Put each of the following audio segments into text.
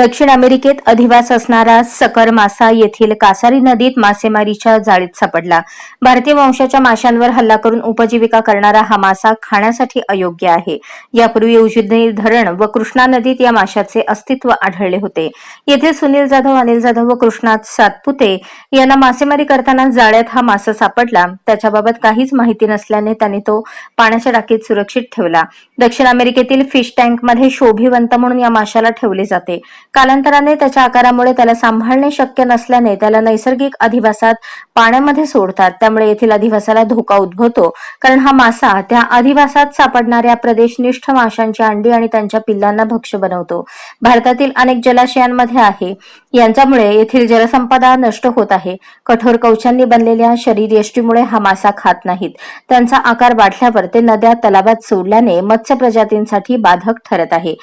दक्षिण अमेरिकेत अधिवास असणारा सकर मासा येथील कासारी नदीत मासेमारीच्या जाळीत सापडला. भारतीय वंशाच्या माशांवर हल्ला करून उपजीविका करणारा हा मासा खाण्यासाठी अयोग्य आहे. यापूर्वी उजनी धरण व कृष्णा नदीत या माशाचे अस्तित्व आढळले होते. येथील सुनील जाधव अनिल जाधव व कृष्णात सातपुते यांना मासेमारी करताना जाळ्यात हा मासा सापडला. त्याच्याबाबत काहीच माहिती नसल्याने त्यांनी तो पाण्याच्या टाकीत सुरक्षित ठेवला. दक्षिण अमेरिकेतील फिश टँकमध्ये शोभिवंत म्हणून या माशाला ठेवले जाते. कालांतराने त्याच्या आकारामुळे त्याला सांभाळणे शक्य नसल्याने त्याला नैसर्गिक अधिवासात पाण्यामध्ये सोडतात. त्यामुळे येथील अधिवासाला धोका उद्भवतो. कारण हा मासा त्या अधिवासात सापडणाऱ्या प्रदेशनिष्ठ माशांची अंडी आणि त्यांच्या पिल्लांना भक्ष्य बनवतो. भारतातील अनेक जलाशयांमध्ये आहे. यांच्यामुळे येथील जलसंपदा नष्ट होत आहे. कठोर कवचांनी बनलेल्या शरीर यष्टीमुळे हा मासा खात नाहीत. त्यांचा आकार वाढल्यावर ते नद्या तलावात सोडल्याने मत्स्य प्रजातींसाठी बाधक ठरत आहे.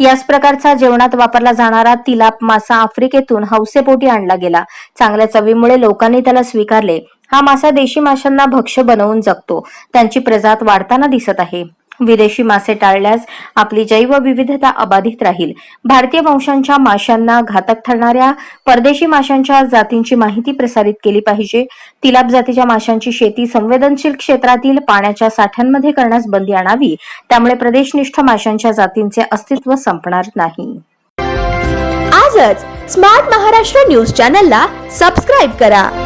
याच प्रकारचा जेवणात वापरला जाणारा तिलाप मासा आफ्रिकेतून हौसेपोटी आणला गेला. चांगल्या चवीमुळे लोकांनी त्याला स्वीकारले. हा मासा देशी माशांना भक्ष्य बनवून जगतो. त्यांची प्रजात वाढताना दिसत आहे. विदेशी मासे टाळल्यास आपली जैवविविधता अबाधित राहील. भारतीय वंशांच्या माशांना घातक ठरणाऱ्या परदेशी माशांच्या जातींची माहिती प्रसारित केली पाहिजे. तिलाप जातीच्या माशांची शेती संवेदनशील क्षेत्रातील पाण्याच्या साठ्यांमध्ये करण्यास बंदी आणावी. त्यामुळे प्रदेशनिष्ठ माशांच्या जातींचे अस्तित्व संपणार नाही. आजच स्मार्ट महाराष्ट्र न्यूज चॅनलला सबस्क्राईब करा.